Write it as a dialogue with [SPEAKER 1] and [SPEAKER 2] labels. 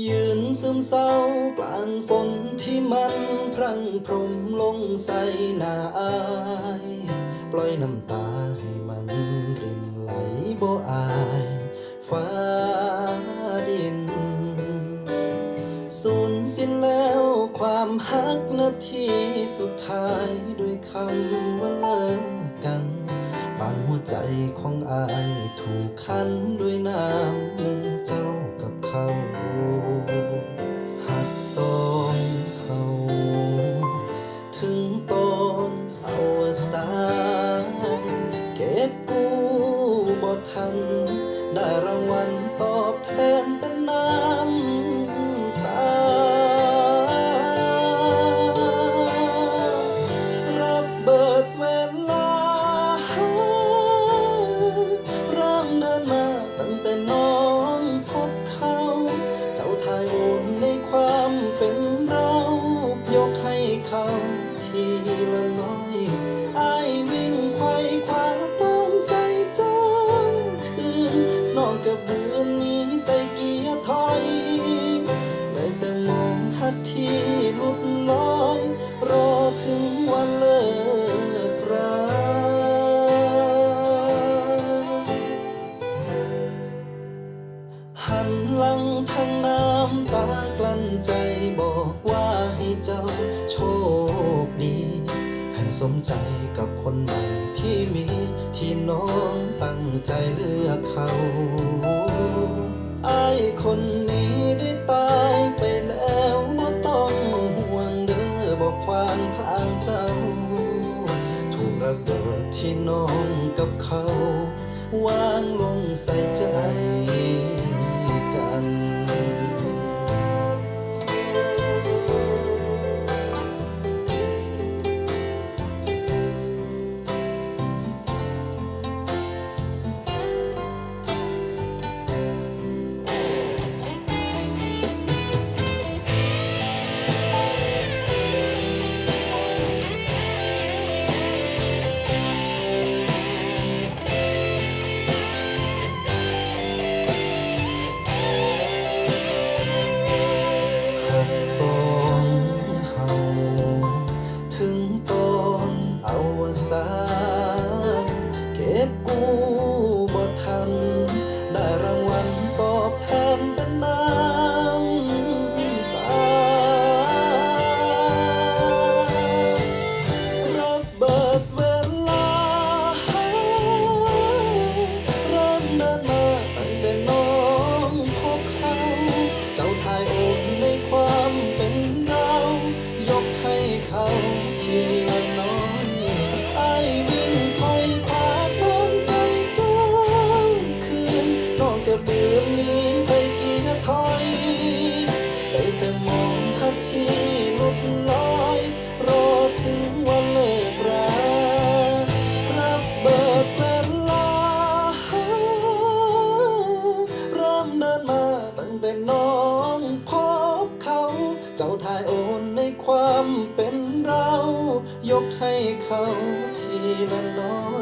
[SPEAKER 1] ยืนซึมเศร้ากลางฝนที่มันพรั่งพรมลงใส่หน้าอาย ปล่อยน้ำตาให้มันรินไหลบ่อาย ฟ้าดิน สูญสิ้นแล้วความฮักนาทีสุดท้ายด้วยคำว่าเลิก ใจของอายถูกคันด้วยน้ำมือเจ้ากับเขาหักสองเขาถึงตอนอวสานเก็บกู้บ่ทัน ได้รางวัลตอบแทนเป็นน้ำ กที่ลุดลอย รอถึงวันเลิกราหันหลังทางน้ำตากลั้นใจบอกว่าให้เจ้าโชคดี ให้สมใจกับคนใหม่ที่มีที่น้องตั้งใจเลือกเขา ไอ้คน ระเบิดที่น้องกับเขา วางลงใส่ใจ สารเก็บกู้ ลืมนี้ใส่กี่กระถอยได้แต่มองหักที่ลุกลอย รอถึงวันเลิกรารับเบิดเป็นลาเริ่มเดินมาตั้งแต่น้องพบเขา เจ้าทายโอนในความเป็นเรา ยกให้เขาทีละน้อย